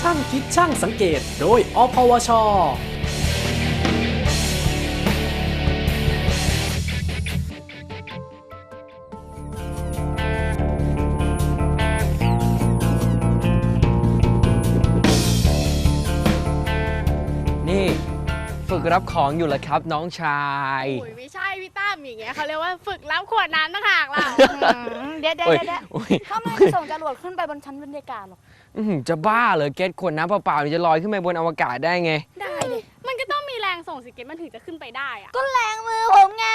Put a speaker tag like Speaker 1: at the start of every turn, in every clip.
Speaker 1: ช่างคิดช่างสังเกต โดยอพวช
Speaker 2: นี่ ฝึกรับของอยู่เหรอครับน้องชาย
Speaker 3: โอ้ยไม่ใช่พี่ตั้มอย่างเงี้ยเขาเรียกว่าฝึกรับขวดน้ำต่างหากล่ะ
Speaker 4: เดี๋ยวเดี๋ยว
Speaker 2: โอ้ย
Speaker 4: เดี๋ยว
Speaker 2: โอ้ย
Speaker 4: เขาไม่ได้ส่งจรวดขึ้นไปบนชั้นบรรยากาศหรอก
Speaker 2: อื้อหือจะบ้าเหรอเกตขวดน้ำเปล่าๆนี่จะลอยขึ้นไปบนอวกาศได้ไง
Speaker 4: ได้ดิ
Speaker 3: มันก็ต้องมีแรงส่งสิเกตมันถึงจะขึ้นไปได้อะ
Speaker 4: ก็แรงมือผมไง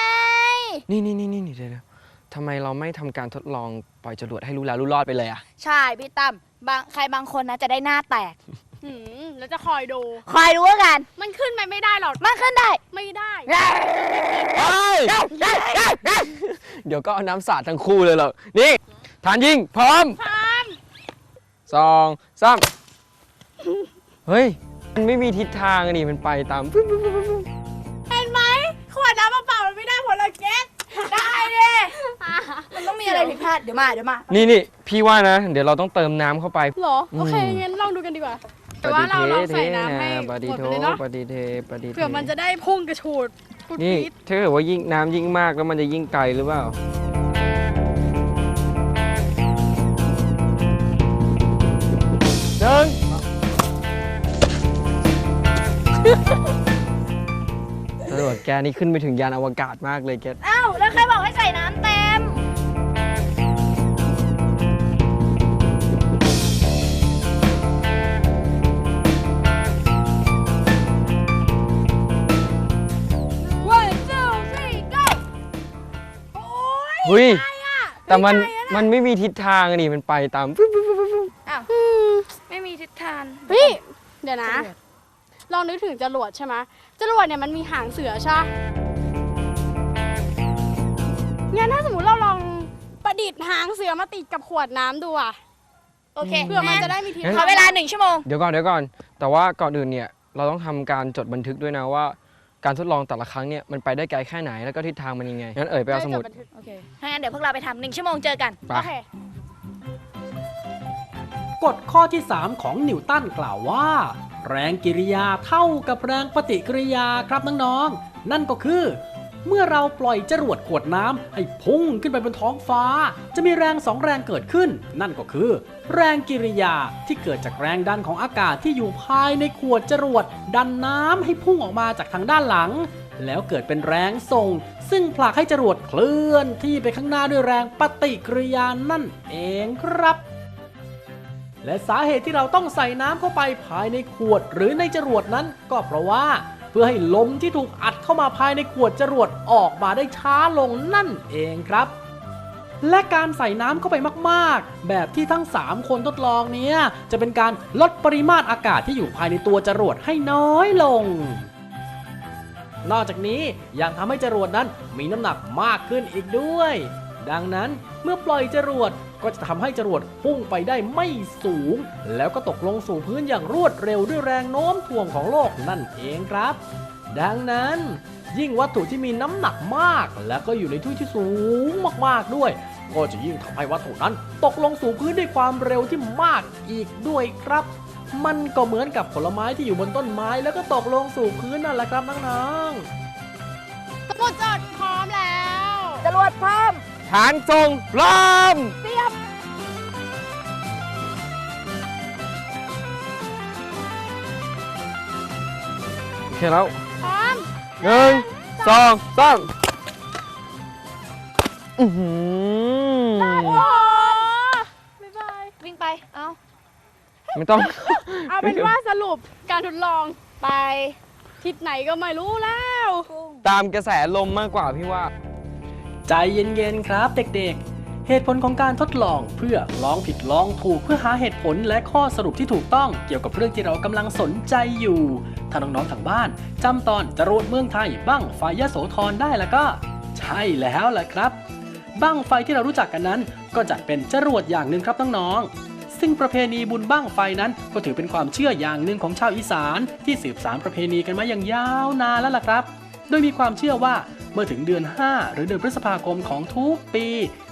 Speaker 2: นี่นี่นี่นี่เดี๋ยวเดี๋ยวทำไมเราไม่ทำการทดลองปล่อยจรวดให้รู้แล้วรู้รอดไปเลยอะ
Speaker 4: ใช่พี่ตั้มบางใครบางคนนะจะได้หน้าแตก
Speaker 3: หืมแล้วจะคอยดู
Speaker 4: คอยดูแล้วกัน
Speaker 3: มันขึ้นไปไม่ได้หรอก
Speaker 4: มันขึ้นได้
Speaker 3: ไม่ได้
Speaker 2: เฮ้ยเดี๋ยวก็เอาน้ำสาดทั้งคู่เลยเหรอนี่ฐานยิงพร้อม
Speaker 3: พร้อม
Speaker 2: สองสามเฮ้ย มันไม่มีทิศทางอะนี่มันไปตามปึ๊บปึ๊บปึ๊บปึ๊บ
Speaker 3: เห็นไหมขวดน้ำเปล่าๆมันไม่ได้ผลละเกต
Speaker 4: ได้ดิมันต้องมีอะไรผิดพลาดเดี๋ยวมาเดี๋ยวมา
Speaker 2: นี่นี่พี่ว่านะ เดี๋ยวเราต้องเติมน้ำเข้าไป
Speaker 3: เหรอ โอเค
Speaker 2: อืม
Speaker 3: งั้นลองดูกันดีกว่า แต่ว่าเราลองใส่น้ำให้
Speaker 2: ป
Speaker 3: ห
Speaker 2: ฏิ
Speaker 3: มด
Speaker 2: โท
Speaker 3: ไปเลยเนาะ
Speaker 2: ปฏิเทปฏิเท
Speaker 3: เผื่อมันจะได้พุ่งกระชูดพุด
Speaker 2: นี่
Speaker 3: ปี๊ด
Speaker 2: ถ้าเกิดว่ายิ่งน้ำยิ่งมากแล้วมันจะยิ่งไกลหรือเปล่า แกนี่ขึ้นไปถึงยานอวกาศมากเลยแก
Speaker 4: อ้าวแล้วใครบอกให้ใส่น้ำเต็ม one two three go
Speaker 2: เฮ้ย
Speaker 3: อะไรอะ
Speaker 2: แต่มัน
Speaker 3: ไกลอะะ
Speaker 2: มันไม่มีทิศทางอะนี่มันไปตามปึ๊บปึ๊บปึ๊บปึ๊บ
Speaker 4: อ้าว
Speaker 3: อืม
Speaker 4: ไม่มีทิศทาง
Speaker 3: เฮ้ยเดี๋ยวนะ ลองนึกถึงจรวดใช่ไหม จรวดเนี่ยมันมีหางเสือใช่ปะงั้นถ้าสมมติเราลองประดิษฐ์หางเสือมาติดกับขวดน้ำดูอะ
Speaker 4: โอเค
Speaker 3: เพื่อมันจะได้มีทิศ
Speaker 4: ขอเวลาหนึ่งชั่วโมง
Speaker 2: เดี๋ยวก่อนเดี๋ยวก่อน แต่ว่าก่อนอื่นเนี่ยเราต้องทำการจดบันทึกด้วยนะว่า การทดลองแต่ละครั้งเนี่ยมันไปได้ไกลแค่ไหนแล้วก็ทิศทางมันยังไงงั้นเอ่ยไปเอาสมุด
Speaker 3: ได้จบันทึก
Speaker 4: โอเค ถ้างั้นเดี๋ยวพวกเราไปทำหนึ่งชั่วโมงเจอกัน
Speaker 2: ไป
Speaker 3: โอเค
Speaker 1: กฎข้อที่ 3 ของนิวตันกล่าวว่า แรงกิริยาเท่ากับแรงปฏิกิริยาครับน้องๆ นั่นก็คือ เมื่อเราปล่อยจรวดขวดน้ำให้พุ่งขึ้นไปบนท้องฟ้า จะมีแรงสองแรงเกิดขึ้น นั่นก็คือ แรงกิริยาที่เกิดจากแรงดันของอากาศที่อยู่ภายในขวดจรวดดันน้ำให้พุ่งออกมาจากทางด้านหลัง แล้วเกิดเป็นแรงส่ง ซึ่งผลักให้จรวดเคลื่อนที่ไปข้างหน้าด้วยแรงปฏิกิริยานั่นเองครับ และสาเหตุที่เราต้องใส่น้ำเข้าไปภายในขวดหรือในจรวดนั้น ก็เพราะว่าเพื่อให้ลมที่ถูกอัดเข้ามาภายในขวดจรวดออกมาได้ช้าลงนั่นเองครับ และการใส่น้ำเข้าไปมากๆ แบบที่ทั้ง 3 คนทดลองเนี้ยจะเป็นการลดปริมาตรอากาศที่อยู่ภายในตัวจรวดให้น้อยลง นอกจากนี้ยังทำให้จรวดนั้นมีน้ำหนักมากขึ้นอีกด้วย ดังนั้นเมื่อปล่อยจรวดก็จะทำให้จรวดพุ่งไปได้ไม่สูง แล้วก็ตกลงสู่พื้นอย่างรวดเร็วด้วยแรงโน้มถ่วงของโลกนั่นเองครับ ดังนั้นยิ่งวัตถุที่มีน้ำหนักมาก และก็อยู่ในที่ที่สูงมากๆด้วย ก็จะยิ่งทำให้วัตถุนั้น ตกลงสู่พื้นด้วยความเร็วที่มากอีกด้วยครับ มันก็เหมือนกับผลไม้ที่อยู่บนต้นไม้ แล้วก็ตกลงสู่พื้นนั่นแหละครับน้องๆ
Speaker 3: สมุดจดพร้อมแล้ว
Speaker 4: จรวดพร้อม
Speaker 2: ฐานทรงพร้อม
Speaker 3: เตรียม
Speaker 2: โอเคแล้ว
Speaker 3: พร้อม
Speaker 2: หนึ่งสองสามอื้อหือ
Speaker 3: โอ้โหบ๊ายบาย
Speaker 4: วิ่งไป เอา
Speaker 2: ไม่ต้อง
Speaker 3: เอาเป็นว่าสรุปการทดลอง
Speaker 4: ไป
Speaker 3: ทิศไหนก็ไม่รู้แล้ว
Speaker 2: ตามกระแสลมมากกว่าพี่ว่า
Speaker 1: ใจเย็นๆครับเด็กๆ เหตุผลของการทดลองเพื่อลองผิดลองถูกเพื่อหาเหตุผลและข้อสรุปที่ถูกต้องเกี่ยวกับเรื่องที่เรากำลังสนใจอยู่ ถ้าน้องๆทางบ้านจำตอนจรวดเมืองไทยบ้างไฟยโสธรได้แล้วก็ ใช่แล้วแหละครับบ้างไฟที่เรารู้จักกันนั้น ก็จัดเป็นจรวดอย่างหนึ่งครับน้องๆ
Speaker 5: ซึ่งประเพณีบุญบ้างไฟนั้น ก็ถือเป็นความเชื่ออย่างหนึ่งของชาวอีสาน ที่สืบสานประเพณีกันมาอย่างยาวนานแล้วล่ะครับ โดยมีความเชื่อว่าเมื่อถึงเดือน 5 หรือเดือนพฤษภาคมของทุกปี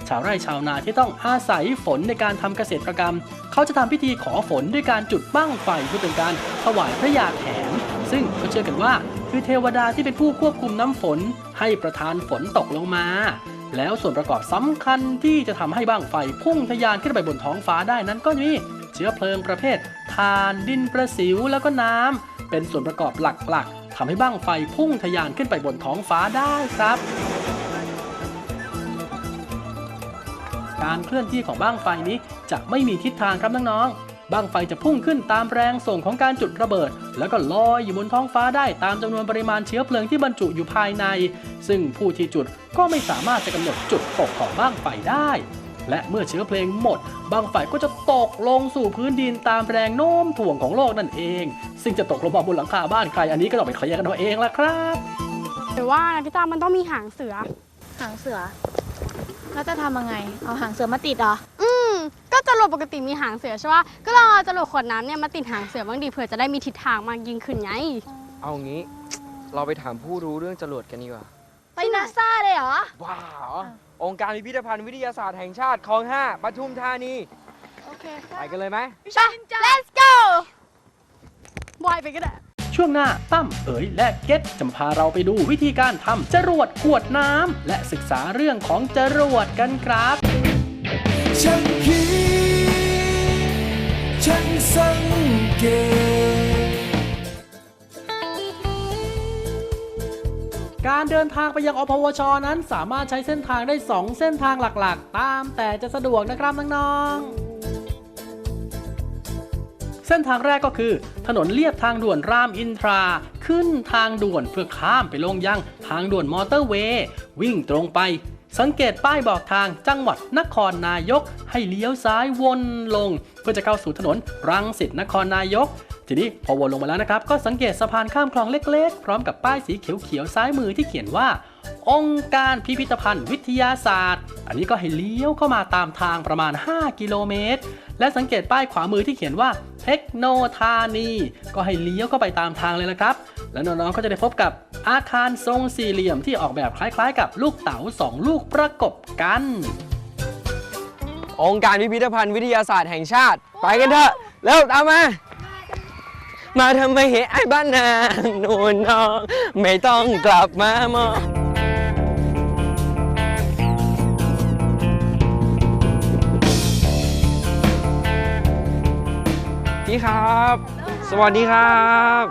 Speaker 5: ชาวไร่ชาวนาที่ต้องอาศัยฝนในการทำเกษตรกรรม เขาจะทำพิธีขอฝนด้วยการจุดบั้งไฟเพื่อเป็นการถวายพระยาแถม ซึ่งก็เชื่อกันว่า คือเทวดาที่เป็นผู้ควบคุมน้ำฝน ให้ประทานฝนตกลงมา แล้วส่วนประกอบสำคัญที่จะทำให้บ้างไฟพุ่งทะยานขึ้นไปบนท้องฟ้าได้นั้นก็มีเชื้อเพลิงประเภทถ่านดินประสิวแล้วก็น้ำเป็นส่วนประกอบหลักๆ ทำให้บ้างไฟพุ่งทะยานขึ้นไปบนท้องฟ้าได้ครับ การเคลื่อนที่ของบ้างไฟนี้จะไม่มีทิศทางครับน้องๆบ้างไฟจะพุ่งขึ้นตามแรงส่งของการจุดระเบิด แล้วก็ลอยอยู่บนท้องฟ้าได้ตามจำนวนปริมาณเชื้อเพลิงที่บรรจุอยู่ภายใน ซึ่งผู้ที่จุดก็ไม่สามารถจะกำหนดจุดตกของบ้างไฟได้ และเมื่อเชื้อเพลิงหมดบ้างไฟก็จะตกลงสู่พื้นดินตามแรงโน้มถ่วงของโลกนั่นเอง ซึ่งจะตกลงมาบนหลังคาบ้านใครอันนี้ก็ต้องไปเคลียร์กันเอาเองละครับ
Speaker 3: หรือว่านะพี่ตามมันต้องมีหางเสือ
Speaker 4: หางเสือ แล้วจะทำยังไง เอาหางเสือมาติดเหรอ
Speaker 3: อืมก็จรวดปกติมีหางเสือใช่ปะก็ลองเอาจรวดขวดน้ำเนี่ยมาติดหางเสือบ้างดีเผื่อจะได้มีทิศทางมากยิ่งขึ้นไง
Speaker 2: เอางี้ เราไปถามผู้รู้เรื่องจรวดกันดีกว่า
Speaker 4: ไปนาซาเลยเหรอ
Speaker 2: ว้าว องค์การพิพิธภัณฑ์วิทยาศาสตร์แห่งชาติคลอง5ปทุมธานี
Speaker 3: โอเค
Speaker 2: ไปกันเลยไหม
Speaker 3: ไป let's go บอยไปก็ได้
Speaker 5: ช่วงหน้าตั้มเอ๋ยและเก็ตจะมาพาเราไปดูวิธีการทำจรวดขวดน้ำและศึกษาเรื่องของจรวดกันครับ
Speaker 6: ฉันคิดฉันสังเกต
Speaker 5: การเดินทางไปยังอพวช นั้นสามารถใช้เส้นทางได้ 2 เส้นทางหลักๆ ตามแต่จะสะดวกนะครับน้องๆ เส้นทางแรกก็คือ ถนนเลียบทางด่วนรามอินทรา ขึ้นทางด่วนเพื่อข้ามไปลงยังทางด่วนมอเตอร์เวย์ วิ่งตรงไป สังเกตป้ายบอกทางจังหวัดนครนายก ให้เลี้ยวซ้ายวนลง เพื่อจะเข้าสู่ถนนรังสิตนครนายก ทีนี้พอวนลงมาแล้วนะครับ ก็สังเกตสะพานข้ามคลองเล็กๆ พร้อมกับป้ายสีเขียวๆซ้ายมือที่เขียนว่า องค์การพิพิธภัณฑ์วิทยาศาสตร์ อันนี้ก็ให้เลี้ยวเข้ามาตามทางประมาณ 5 กิโลเมตร และสังเกตป้ายขวามือที่เขียนว่าเทคโนธานี ก็ให้เลี้ยวเข้าไปตามทางเลยนะครับ แล้วน้องๆก็จะได้พบกับอาคารทรงสี่เหลี่ยมที่ออกแบบคล้ายๆ กับลูกเต๋าสองลูกประกบกัน
Speaker 2: องค์การพิพิธภัณฑ์วิทยาศาสตร์แห่งชาติ ไปกันเถอะเร็วตามมามาทำไมเหไอ้บ้านนาโน่นน้อง ไม่ต้องกลับมามอง พี่ครับ สวัสดีครับ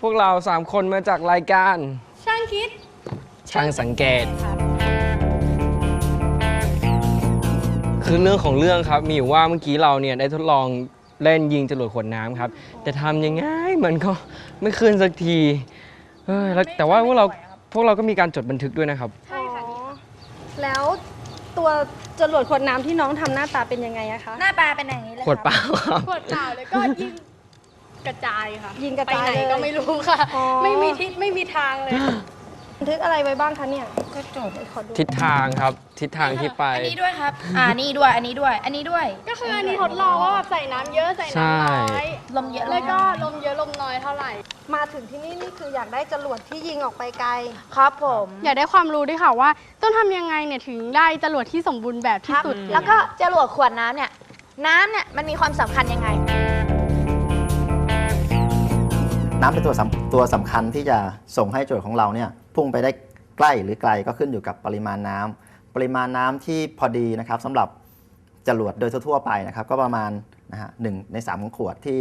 Speaker 2: พวกเราสามคนมาจากรายการ
Speaker 3: ช่างคิด
Speaker 2: ช่างสังเกต คือเรื่องของเรื่องครับ มีอยู่ว่าเมื่อกี้เราเนี่ยได้ทดลองเล่นยิงจรวดขวดน้ำครับ แต่ทำยังไงมันก็ไม่ขึ้นสักทีเอ้ยแล้วแต่ว่าพวกเราพวกเราก็มีการจดบันทึกด้วยนะครับ
Speaker 7: ใช่ค่ะแล้วตัว จรวดขวดน้ำที่น้องทำหน้าตาเป็นยังไงอะคะ
Speaker 4: หน้าตาเป็นอย่างนี้เลย
Speaker 2: ขวดเปล่าครับ
Speaker 3: ขวดเปล่าเลยก็ยิงกระจายค่ะ
Speaker 7: ยิงกระจาย
Speaker 3: ไปไหน
Speaker 7: เลย
Speaker 3: ก็ไม่รู้ค่ะ
Speaker 7: อ๋อ
Speaker 3: ไม่มีทิศไม่มีทางเลย
Speaker 7: บันทึกอะไรไว้บ้างคะเนี่ยก็จดขอดู
Speaker 2: ทิศทางครับ ทิศทางที่ไป
Speaker 4: อันนี้ด้วยครับ อ่านี่ด้วย อันนี้ด้วย อันนี้ด้วย
Speaker 3: ก็คืออันนี้ทดลองว่าแบบใส่น้ำเยอะใส่น้ำน้อย
Speaker 4: ลมเยอะ
Speaker 3: แล้วก็ลมเยอะลมน้อยเท่าไหร่
Speaker 7: มาถึงที่นี่นี่คืออยากได้จรวดที่ยิงออกไปไกล
Speaker 4: ครับผม
Speaker 3: อยากได้ความรู้ด้วยค่ะว่า ต้องทำยังไงเนี่ยถึงได้จรวดที่สมบูรณ์แบบที่สุด
Speaker 4: แล้วก็จรวดขวดน้ำเนี่ย น้ำเนี่ยมันมีความสำคัญยังไง
Speaker 8: น้ำเป็นตัวสำตัวสำคัญที่จะส่งให้โจทย์ของเราเนี่ย พุ่งไปได้ใกล้หรือไกลก็ขึ้นอยู่กับปริมาณน้ำปริมาณน้ำที่พอดีนะครับสำหรับจรวดโดยทั่วไปนะครับก็ประมาณนะฮะหนึ่งใน3ของขวดที่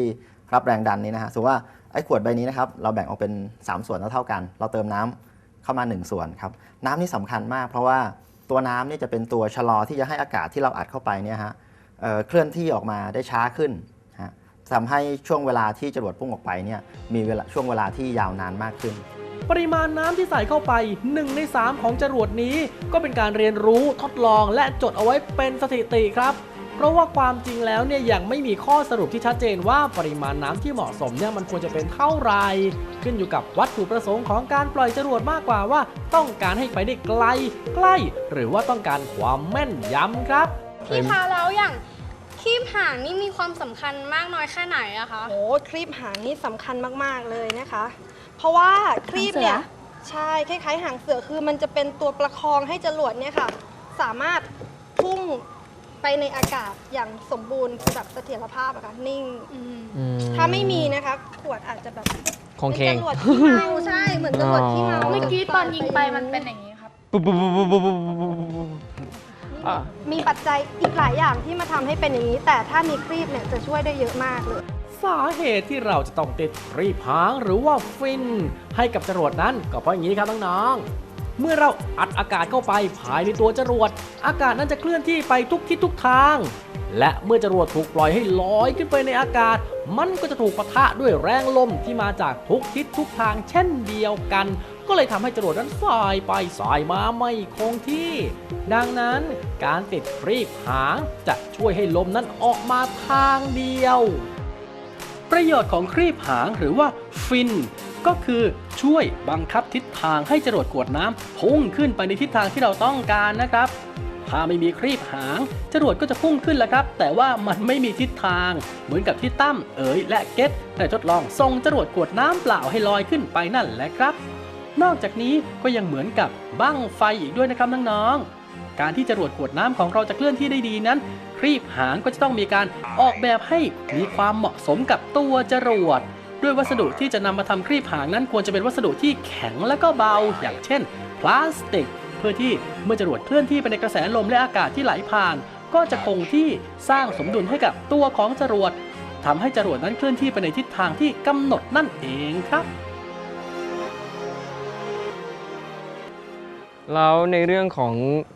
Speaker 8: รับแรงดันนี้นะฮะสมมติว่าไอ้ขวดใบนี้นะครับเราแบ่งออกเป็น 3 ส่วนเท่ากัน เราเติมน้ำเข้ามา 1 ส่วนครับน้ำนี่สำคัญมาก เพราะว่าตัวน้ำนี่จะเป็นตัวชะลอที่จะให้อากาศที่เราอัดเข้าไปเนี่ยฮะเเคลื่อนที่ออกมาได้ช้าขึ้นทำให้ช่วงเวลาที่จรวดพุ่งออกไปเนี่ยมีเวลาช่วงเวลาที่ยาวนานมากขึ้น
Speaker 5: ปริมาณน้ำที่ใส่เข้าไป 1 ใน 3 ของจรวดนี้ ก็เป็นการเรียนรู้ทดลองและจดเอาไว้เป็นสถิติครับเพราะว่าความจริงแล้วเนี่ยยังไม่มีข้อสรุปที่ชัดเจนว่าปริมาณน้ำที่เหมาะสมเนี่ยมันควรจะเป็นเท่าไหร่ขึ้นอยู่กับวัตถุประสงค์ของการปล่อยจรวดมากกว่าว่า ต้องการให้ไปได้ไกล ใกล้ หรือว่าต้องการความแม่นยำครับ
Speaker 3: พี่คะแล้วอย่างคีบหางนี่มีความสำคัญมากน้อยแค่ไหนอะคะ
Speaker 7: โอ้ครีบหางนี่สำคัญมากๆเลยนะคะเพ ราะว่าครีบเนี่ยใช่คล้ายๆหางเสือคือมันจะเป็นตัวประคองให้จรวดเนี่ยค่ะ สามารถพุ่งไปในอากาศอย่างสมบูรณ์คือแบบเสถียรภาพอะค่ะนิ่ง
Speaker 2: อื
Speaker 7: ถ้าไม่มีนะคะขวดอาจจะแบบ
Speaker 2: ของเคง
Speaker 7: เป็นจรวดที่เมาใช่เหมือนจรวดที่เมา
Speaker 2: อ๋อ
Speaker 4: เมื่อกี้ตอนยิงไปมันเป็นอย่างนี้ครับ
Speaker 2: ปุ๊บปุ๊บปุ๊บปุ๊บปุ๊บปุ๊บปุ๊บ อะ
Speaker 7: มีปัจจัยอีกหลายอย่างที่มาทำให้เป็นอย่างนี้ แต่ถ้ามีครีบเนี่ยจะช่วยได้เยอะมากเลย
Speaker 5: สาเหตุที่เราจะต้องติดรีบหางหรือว่าฟิน ให้กับจรวดนั้นก็เพราะอย่างนี้ครับน้องๆเมื่อเราอัดอากาศเข้าไปภายในตัวจรวด อากาศนั้นจะเคลื่อนที่ไปทุกทิศทุกทาง และเมื่อจรวดถูกปล่อยให้ลอยขึ้นไปในอากาศ มันก็จะถูกปะทะด้วยแรงลมที่มาจากทุกทิศทุกทางเช่นเดียวกัน ก็เลยทำให้จรวดนั้นสายไปสายมาไม่คงที่ ดังนั้นการติดรีบหางจะช่วยให้ลมนั้นออกมาทางเดียว ประโยชน์ของครีบหางหรือว่าฟิน ก็คือช่วยบังคับทิศทางให้จรวดกวดน้ำพุ่งขึ้นไปในทิศทางที่เราต้องการนะครับถ้าไม่มีครีบหาง จรวดก็จะพุ่งขึ้นแหล้วครับ แต่ว่ามันไม่มีทิศทาง เหมือนกับที่ตั้มเอ๋ยและเก็ตได้ทดลองส่งจรวดกวดน้ำเปล่าให้ลอยขึ้นไปนั่นแหละครับ นอกจากนี้ก็ยังเหมือนกับบั้งไฟอีกด้วยนะครับน้องๆ การที่จรวดขวดน้ำของเราจะเคลื่อนที่ได้ดีนั้น ครีบหางก็จะต้องมีการออกแบบให้มีความเหมาะสมกับตัวจรวด ด้วยวัสดุที่จะนำมาทำครีบหางนั้นควรจะเป็นวัสดุที่แข็งและก็เบา อย่างเช่น พลาสติก เพื่อที่เมื่อจรวดเคลื่อนที่ไปในกระแสลมและอากาศที่ไหลผ่าน ก็จะคงที่สร้างสมดุลให้กับตัวของจรวดทำให้จรวดนั้นเคลื่อนที่ไปในทิศทางที่กำหนดนั่นเองครับ
Speaker 2: แล้วในเรื่องของ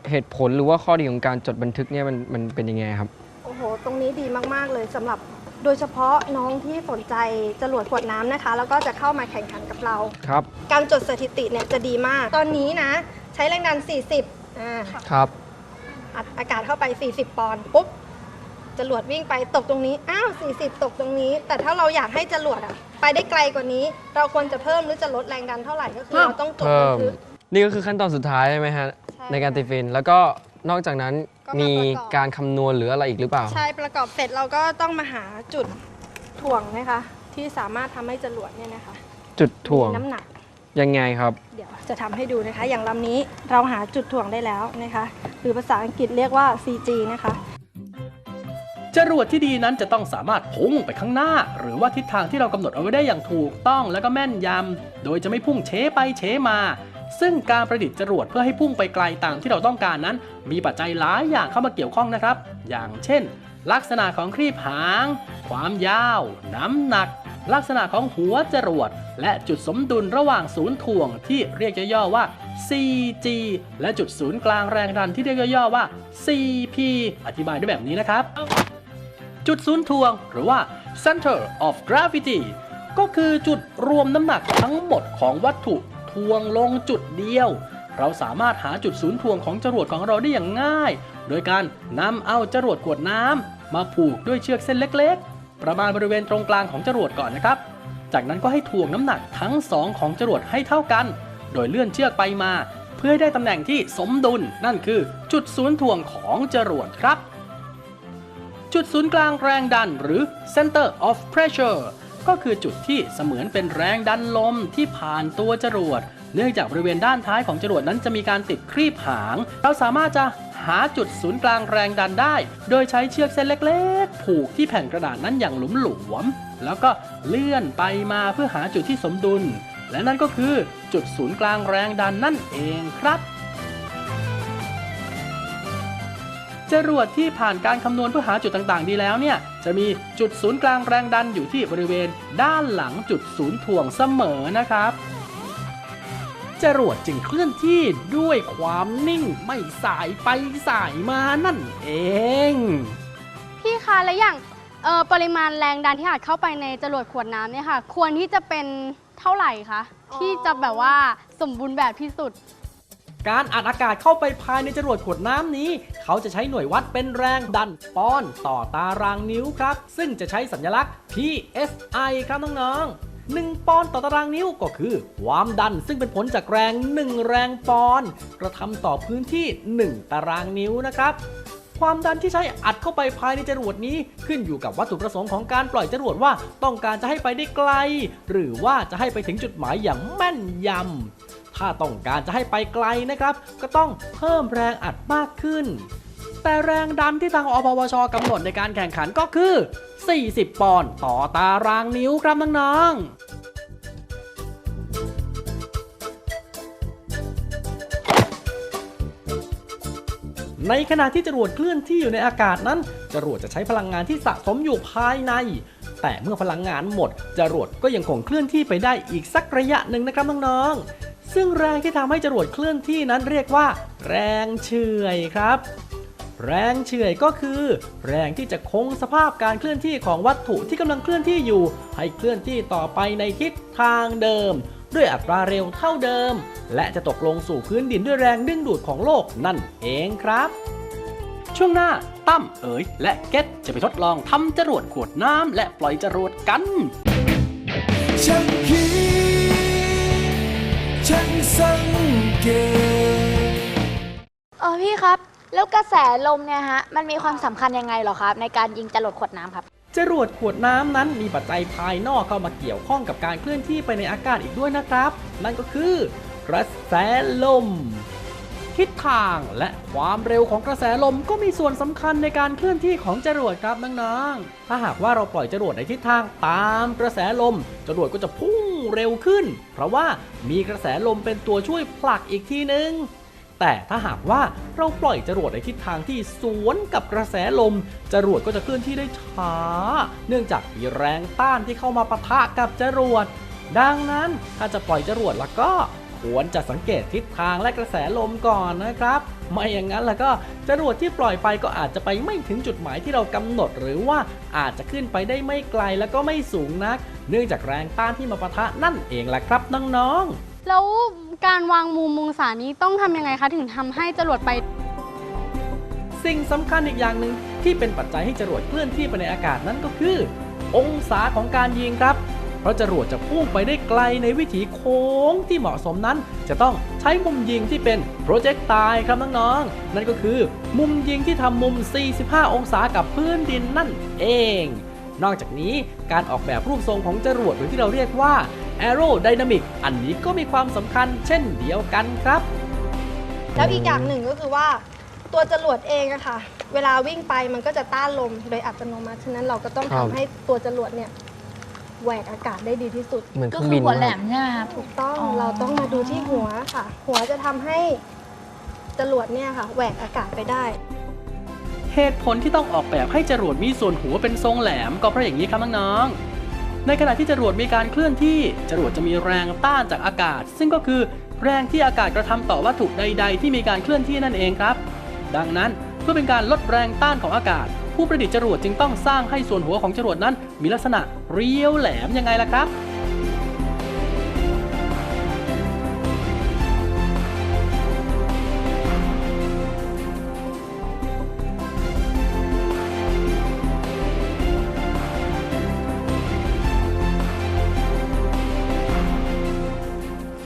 Speaker 2: เหตุผลหรือว่าข้อดีของการจดบันทึกเนี่ยมันมันเป็นยังไงครับ
Speaker 7: โอ้โห ตรงนี้ดีมาก ๆ เลยสำหรับโดยเฉพาะน้องที่สนใจจรวดขวดน้ำนะคะ แล้วก็จะเข้ามาแข่งขันกับเรา
Speaker 2: ครับ
Speaker 7: การจดสถิติเนี่ยจะดีมาก ตอนนี้นะ ใช้แรงดัน 40อ่า
Speaker 2: ครับ
Speaker 7: อัดอากาศเข้าไป 40 ปอนด์ปุ๊บจรวดวิ่งไปตกตรงนี้ อ้าว 40 ตกตรงนี้ แต่ถ้าเราอยากให้จรวดอะไปได้ไกลกว่านี้ เราควรจะเพิ่มหรือจะลดแรงดันเท่าไหร่ก็คือเราต้องจด
Speaker 2: เพิ่
Speaker 7: บั
Speaker 2: ม
Speaker 7: นทึก
Speaker 2: นี่ก็คือขั้นตอนสุดท้ายใช่ไหมฮะ
Speaker 7: ใช่
Speaker 2: ในการติดฟิน แล้วก็นอกจากนั้น
Speaker 7: ก็มา
Speaker 2: มี
Speaker 7: ประกอบ
Speaker 2: การคำนวณหรืออะไรอีกหรือเปล่า
Speaker 7: ใช่ประกอบเสร็จเราก็ต้องมาหาจุดถ่วงนะคะ ที่สามารถทำให้จรวดเนี่ยนะคะ
Speaker 2: จุดถ่วง
Speaker 7: มีน้ำหนัก
Speaker 2: ยังไงครับ
Speaker 7: เดี๋ยวจะทำให้ดูนะคะ อย่างลำนี้เราหาจุดถ่วงได้แล้วนะคะ หรือภาษาอังกฤษเรียกว่า CG นะคะ
Speaker 5: จรวดที่ดีนั้นจะต้องสามารถพุ่งไปข้างหน้า หรือว่าทิศทางที่เรากำหนดเอาไว้ได้อย่างถูกต้องและก็แม่นยำโดยจะไม่พุ่งเฉไปเฉมา ซึ่งการประดิษฐ์จรวดเพื่อให้พุ่งไปไกลตามที่เราต้องการนั้น มีปัจจัยหลายอย่างเข้ามาเกี่ยวข้องนะครับ อย่างเช่น ลักษณะของครีบหาง ความยาว น้ำหนัก ลักษณะของหัวจรวด และจุดสมดุลระหว่างศูนย์ถ่วงที่เรียกย่อๆว่า CG และจุดศูนย์กลางแรงดันที่เรียกย่อๆว่า CP อธิบายด้วยแบบนี้นะครับ จุดศูนย์ถ่วง หรือว่า center of gravity ก็คือจุดรวมน้ำหนักทั้งหมดของวัตถุ วงลงจุดเดียว เราสามารถหาจุดศูนย์ถ่วงของจรวดของเราได้อย่างง่าย โดยการนำเอาจรวดกวดน้ำมาผูกด้วยเชือกเส้นเล็ก ๆ ประมาณบริเวณตรงกลางของจรวดก่อนนะครับ จากนั้นก็ให้ถ่วงน้ำหนักทั้งสองของจรวดให้เท่ากัน โดยเลื่อนเชือกไปมา เพื่อให้ได้ตำแหน่งที่สมดุล นั่นคือจุดศูนย์ถ่วงของจรวดครับ จุดศูนย์กลางแรงดันหรือ center of pressure ก็คือจุดที่เสมือนเป็นแรงดันลมที่ผ่านตัวจรวด เนื่องจากบริเวณด้านท้ายของจรวดนั้นจะมีการติดครีบหาง เราสามารถจะหาจุดศูนย์กลางแรงดันได้ โดยใช้เชือกเส้นเล็กๆ ผูกที่แผ่นกระดาษนั้นอย่างหลุมหลวมๆแล้วก็เลื่อนไปมาเพื่อหาจุดที่สมดุล และนั่นก็คือจุดศูนย์กลางแรงดันนั่นเองครับ จรวดที่ผ่านการคำนวณเพื่อหาจุดต่างๆ ดีแล้วเนี่ย จะมีจุดศูนย์กลางแรงดันอยู่ที่บริเวณด้านหลังจุดศูนย์ถ่วงเสมอนะครับ จรวดจึงเคลื่อนที่ด้วยความนิ่งไม่สายไปสายมานั่นเอง
Speaker 3: พี่คะและอย่างเออปริมาณแรงดันที่อัดเข้าไปในจรวดขวดน้ำเนี่ยค่ะ ควรที่จะเป็นเท่าไหร่คะที่จะแบบว่าสมบูรณ์แบบที่สุด
Speaker 5: การอัดอากาศเข้าไปภายในจรวดขวดน้ำนี้ เขาจะใช้หน่วยวัดเป็นแรงดันปอนต่อตารางนิ้วครับ ซึ่งจะใช้สัญลักษณ์ PSI ครับน้องๆ1ปอนต่อตารางนิ้วก็คือ ความดันซึ่งเป็นผลจากแรง 1 แรงปอนกระทำต่อพื้นที่ 1 ตารางนิ้วนะครับ
Speaker 1: ความดันที่ใช้อัดเข้าไปภายในจรวดนี้ขึ้นอยู่กับวัตถุประสงค์ของการปล่อยจรวดว่าต้องการจะให้ไปได้ไกล หรือว่าจะให้ไปถึงจุดหมายอย่างแม่นยำ ถ้าต้องการจะให้ไปไกลนะครับ ก็ต้องเพิ่มแรงอัดมากขึ้น แต่แรงดันที่ทางอพวชกำหนดในการแข่งขันก็คือ 40 ปอนด์ต่อตารางนิ้วครับน้องๆในขณะที่จรวดเคลื่อนที่อยู่ในอากาศนั้น จรวดจะใช้พลังงานที่สะสมอยู่ภายใน แต่เมื่อพลังงานหมด จรวดก็ยังคงเคลื่อนที่ไปได้อีกสักระยะหนึ่งนะครับน้องๆ ซึ่งแรงที่ทำให้จรวดเคลื่อนที่นั้นเรียกว่า แรงเฉื่อยครับ แรงเฉื่อยก็คือ แรงที่จะคงสภาพการเคลื่อนที่ของวัตถุที่กำลังเคลื่อนที่อยู่ ให้เคลื่อนที่ต่อไปในทิศทางเดิม ด้วยอัตราเร็วเท่าเดิม และจะตกลงสู่พื้นดินด้วยแรงดึงดูดของโลกนั่นเองครับ ช่วงหน้าตั้มเอ๋ยและเก็ตจะไปทดลองทำจรวดขวดน้ำและปล่อยจรวดกัน
Speaker 9: ฉันคิด ฉันสังเกต
Speaker 4: เออพี่ครับ แล้วกระแสลมเนี่ยฮะ มันมีความสำคัญยังไงเหรอครับ ในการยิงจรวดขวดน้ำครับ
Speaker 1: จรวดขวดน้ำนั้นมีปัจจัยภายนอกเข้ามาเกี่ยวข้องกับการเคลื่อนที่ไปในอากาศอีกด้วยนะครับ นั่นก็คือกระแสลม ทิศทางและความเร็วของกระแสลมก็มีส่วนสำคัญในการเคลื่อนที่ของจรวดครับน้องๆ ถ้าหากว่าเราปล่อยจรวดในทิศทางตามกระแสลม จรวดก็จะพุ่งเร็วขึ้น เพราะว่ามีกระแสลมเป็นตัวช่วยผลักอีกทีนึง แต่ถ้าหากว่าเราปล่อยจรวดในทิศทางที่สวนกับกระแสลม จรวดก็จะเคลื่อนที่ได้ช้า เนื่องจากมีแรงต้านที่เข้ามาปะทะกับจรวด ดังนั้นถ้าจะปล่อยจรวดแล้วก็ ควรจะสังเกตทิศทางและกระแสลมก่อนนะครับ ไม่อย่างนั้นแล้วก็จรวดที่ปล่อยไปก็อาจจะไปไม่ถึงจุดหมายที่เรากำหนด หรือว่าอาจจะขึ้นไปได้ไม่ไกลแล้วก็ไม่สูงนัก เนื่องจากแรงต้านที่มาปะทะนั่นเองแหละครับน้องๆ
Speaker 3: แล้วการวางมุมมงศานี้ต้องทำยังไงคะถึงทำให้จรวดไป
Speaker 1: สิ่งสำคัญอีกอย่างหนึ่งที่เป็นปัจจัยให้จรวดเคลื่อนที่ไปในอากาศนั้นก็คือ องศาของการยิงครับ เพราะจรวดจะพุ่งไปได้ไกลในวิถีโค้งที่เหมาะสมนั้น จะต้องใช้มุมยิงที่เป็นโปรเจกต์ตายครับน้องๆ นั่นก็คือมุมยิงที่ทำมุม 45 องศากับพื้นดินนั่นเอง นอกจากนี้การออกแบบรูปทรงของจรวดหรือที่เราเรียกว่า aerodynamic อันนี้ก็มีความสำคัญเช่นเดียวกันครับ
Speaker 7: แล้วอีกอย่างหนึ่งก็คือว่าตัวจรวดเองอะค่ะ เวลาวิ่งไปมันก็จะต้านลมโดยอัตโนมัติ ฉะนั้นเราก็ต้อง
Speaker 2: ครั
Speaker 7: ทำ
Speaker 2: บ
Speaker 7: ให้ตัวจรวดเนี่ย แหวกอากาศได้ดีที่สุด
Speaker 2: เหมือนเค
Speaker 4: ก็
Speaker 2: รื่อง
Speaker 4: คื
Speaker 2: บิ
Speaker 4: อนหัวแหล
Speaker 2: มาก
Speaker 4: มใช่ไหมครับ
Speaker 7: ถูกต้อง
Speaker 4: อ๋อ
Speaker 7: เราต้องมาดูที่หัวค่ะ หัวจะทำให้จรวดเนี่ยค่ะแหวกอากาศไปได้
Speaker 1: เหตุผลที่ต้องออกแบบให้จรวดมีส่วนหัวเป็นทรงแหลมก็เพราะอย่างนี้ครับน้องๆในขณะที่จรวดมีการเคลื่อนที่จรวดจะมีแรงต้านจากอากาศ ซึ่งก็คือแรงที่อากาศกระทำต่อวัตถุใด ๆ ที่มีการเคลื่อนที่นั่นเองครับ ดังนั้นเพื่อเป็นการลดแรงต้านของอากาศ ผู้ประดิษฐ์จรวดจึงต้องสร้างให้ส่วนหัวของจรวดนั้น มีลักษณะเรียวแหลมยังไงล่ะครับ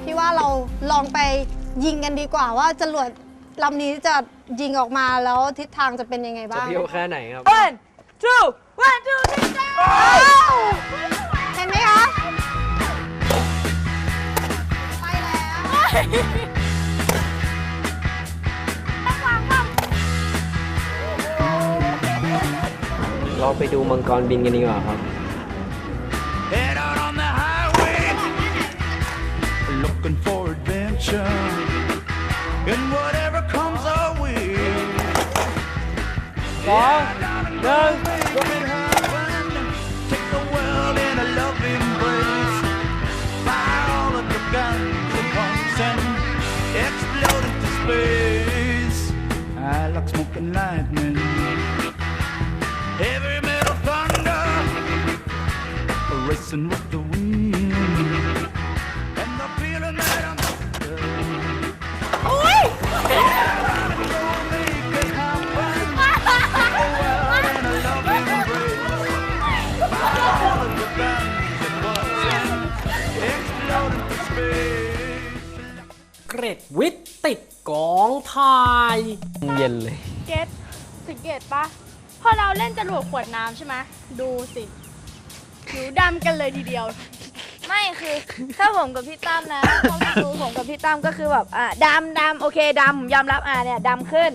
Speaker 7: พี่ว่าเราลองไปยิงกันดีกว่าว่าจรวดลำนี้จะ ยิงออกมาแล้วทิศทางจะเป็นยังไง
Speaker 2: จะ
Speaker 7: บ้าง
Speaker 2: เพียวแค่ไหนครับ
Speaker 4: one two one two three go
Speaker 7: เห็นไหมคะ ไปแล้ว
Speaker 2: เราไปดูมังกรบินกันดีกว่าครับ
Speaker 9: Head out on the highway, looking for adventure, and whatever into space. I like smoke and lightning. Heavy metal thunder, racing with
Speaker 3: ปะพอเราเล่นจรวดขวดน้ำใช่ไหมดูสิผิวดำกันเลยทีเดียว
Speaker 4: ไม่คือถ้าผมกับพี่ตั้มนะความรู้ผมกับพี่ตั้มก็คือแบบอะดำดำโอเคดำผมยอมรับอะเนี่ยดำขึ้น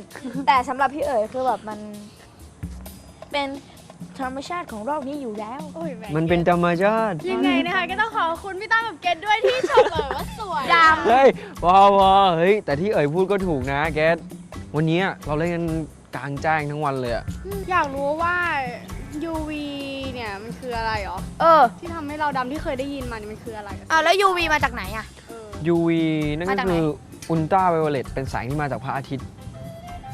Speaker 4: แต่สำหรับพี่เอ๋ยคือแบบมัน เป็นธรรมชาติของโลกนี้อยู่แล้ว
Speaker 3: โอ้ยแห
Speaker 2: มันเป็นธรรมชาติ
Speaker 3: ยังไงนะคะ ก็ต้องขอบคุณพี่ตั้มกับเกดด้วยที่ชมเอ๋ยว่าสวย
Speaker 4: ดำ
Speaker 2: เฮ้ยพอพอเฮ้ยแต่ที่เอ่ยพูดก็ถูกนะแกสวันนี้เราเล่นกัน กลางแจ้งทั้งวันเลยอะ
Speaker 3: อยากรู้ว่า UV เนี่ยมันคืออะไรหรอ
Speaker 4: เออ
Speaker 3: ที่ทำให้เราดำที่เคยได้ยินมานี่มันคืออะไรกัน
Speaker 4: เอาแล้ว UV มาจากไหนอะ
Speaker 3: เออ
Speaker 2: UV นั่น
Speaker 4: มา
Speaker 2: ก็
Speaker 4: จากไหน
Speaker 2: คืออุลตราไวโอเลตเป็นแสงที่มาจากพระอาทิตย์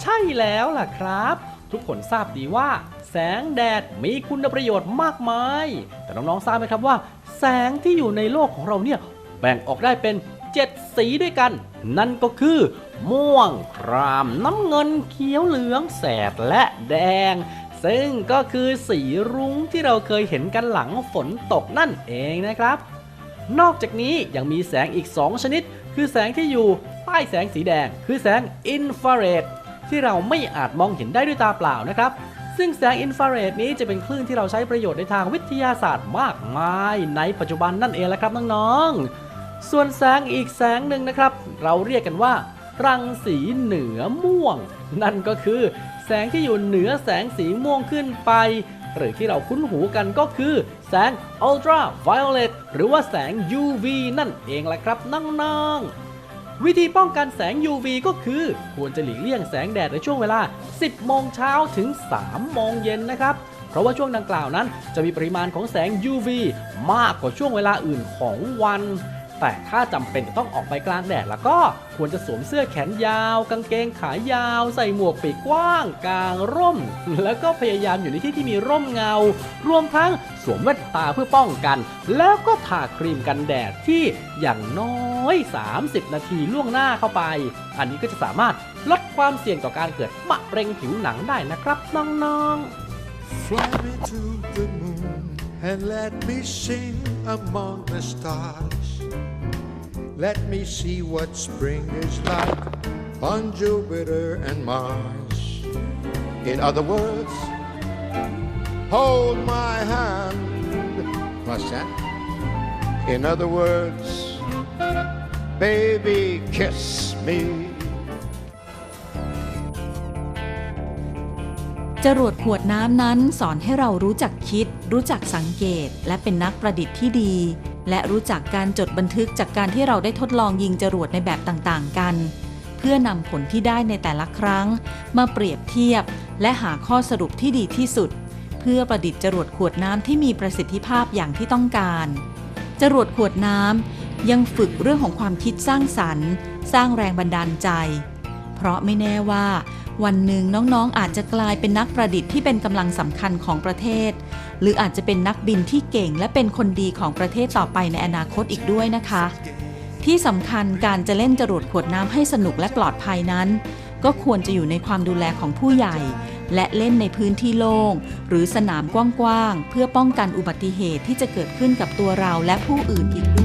Speaker 1: ใช่แล้วล่ะครับ ทุกคนทราบดีว่า แสงแดดมีคุณประโยชน์มากมาย แต่น้องๆทราบไหมครับว่า แสงที่อยู่ในโลกของเราเนี่ย แบ่งออกได้เป็น 7 สีด้วยกัน นั่นก็คือ ม่วงครามน้ำเงินเขียวเหลืองแสดและแดง ซึ่งก็คือสีรุ้งที่เราเคยเห็นกันหลังฝนตกนั่นเองนะครับ นอกจากนี้ยังมีแสงอีก 2 ชนิด คือแสงที่อยู่ใต้แสงสีแดง คือแสงอินฟราเรดที่เราไม่อาจมองเห็นได้ด้วยตาเปล่านะครับซึ่งแสงอินฟราเรดนี้จะเป็นคลื่นที่เราใช้ประโยชน์ในทางวิทยาศาสตร์มากมายในปัจจุบันนั่นเองแหละครับน้องๆ ส่วนแสงอีกแสงหนึ่งนะครับ เราเรียกกันว่า รังสีเหนือม่วง นั่นก็คือ แสงที่อยู่เหนือแสงสีม่วงขึ้นไป หรือที่เราคุ้นหูกันก็คือ แสง ultra violet หรือว่าแสง UV นั่นเองแหละครับน้องๆ วิธีป้องกันแสง UV ก็คือ ควรจะหลีกเลี่ยงแสงแดดในช่วงเวลา 10 โมงเช้าถึง 3 โมงเย็นนะครับเพราะว่าช่วงดังกล่าวนั้นจะมีปริมาณของแสง UV มากกว่าช่วงเวลาอื่นของวัน แต่ถ้าจำเป็นจะต้องออกไปกลางแดดแล้วก็ควรจะสวมเสื้อแขนยาว กางเกงขายาว ใส่หมวกปีกกว้าง กางร่ม แล้วก็พยายามอยู่ในที่ที่มีร่มเงา รวมทั้งสวมแว่นตาเพื่อป้องกัน แล้วก็ทาครีมกันแดดที่อย่างน้อย 30 นาทีล่วงหน้าเข้าไป อันนี้ก็จะสามารถลดความเสี่ยงต่อการเกิดมะเร็งผิวหนังได้นะครับน้องๆ
Speaker 6: Fly me to the moon and let me sing among the stars. Let me see what spring is like on Jupiter and Mars. In other words, hold my hand. What's that? In other words, baby, kiss me.
Speaker 10: จรวดขวดน้ำนั้นสอนให้เรารู้จักคิด รู้จักสังเกต และเป็นนักประดิษฐ์ที่ดี และรู้จักการจดบันทึกจากการที่เราได้ทดลองยิงจรวดในแบบต่างๆ กัน เพื่อนำผลที่ได้ในแต่ละครั้ง มาเปรียบเทียบ และหาข้อสรุปที่ดีที่สุด เพื่อประดิษฐ์จรวดขวดน้ำที่มีประสิทธิภาพอย่างที่ต้องการ จรวดขวดน้ำยังฝึกเรื่องของความคิดสร้างสรรค์ สร้างแรงบันดาลใจ เพราะไม่แน่ว่าวันหนึ่งน้องๆอาจจะกลายเป็นนักประดิษฐ์ที่เป็นกำลังสำคัญของประเทศ หรืออาจจะเป็นนักบินที่เก่งและเป็นคนดีของประเทศต่อไปในอนาคตอีกด้วยนะคะ ที่สำคัญการจะเล่นจรวดขวดน้ำให้สนุกและปลอดภัยนั้น ก็ควรจะอยู่ในความดูแลของผู้ใหญ่ และเล่นในพื้นที่โล่งหรือสนามกว้างๆเพื่อป้องกันอุบัติเหตุที่จะเกิดขึ้นกับตัวเราและผู้อื่นอีกด้วย